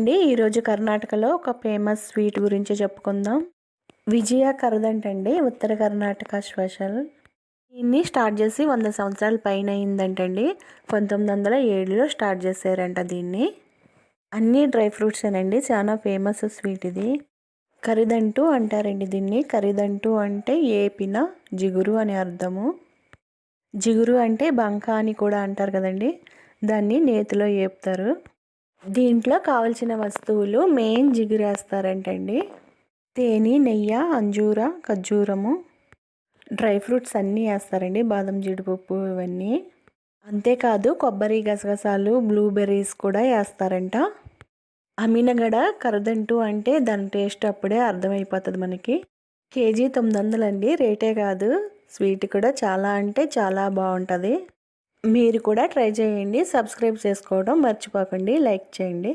అండి. ఈరోజు కర్ణాటకలో ఒక ఫేమస్ స్వీట్ గురించి చెప్పుకుందాం. విజయ కరదంట అండి ఉత్తర కర్ణాటక స్పెషల్. దీన్ని స్టార్ట్ చేసి వంద సంవత్సరాల పైన అయిందంటండి. పంతొమ్మిది వందల ఏడులో స్టార్ట్ చేశారంట దీన్ని. అన్నీ డ్రై ఫ్రూట్స్ ఏనండి. చాలా ఫేమస్ స్వీట్ ఇది. కరిదంటు అంటారండి దీన్ని. కరిదంటు అంటే ఏపిన జిగురు అని అర్థము. జిగురు అంటే బంక అని కూడా అంటారు కదండి. దాన్ని నేతిలో ఏపుతారు. దీంట్లో కావలసిన వస్తువులు మెయిన్ జిగురేస్తారంటండి. తేనె నెయ్యి అంజూర ఖర్జూరము డ్రై ఫ్రూట్స్ అన్నీ వేస్తారండి. బాదం జీడిపప్పు ఇవన్నీ. అంతేకాదు కొబ్బరి గసగసాలు బ్లూబెర్రీస్ కూడా వేస్తారంట. అమీనగడ కరదంటు అంటే దాని టేస్ట్ అప్పుడే అర్థమైపోతుంది మనకి. కేజీ తొమ్మిది వందలండి. రేటే కాదు. స్వీట్ కూడా చాలా అంటే చాలా బాగుంటుంది. మీరు కూడా ట్రై చేయండి సబ్స్క్రైబ్ చేసుకోవడం మర్చిపోకండి లైక్ చేయండి.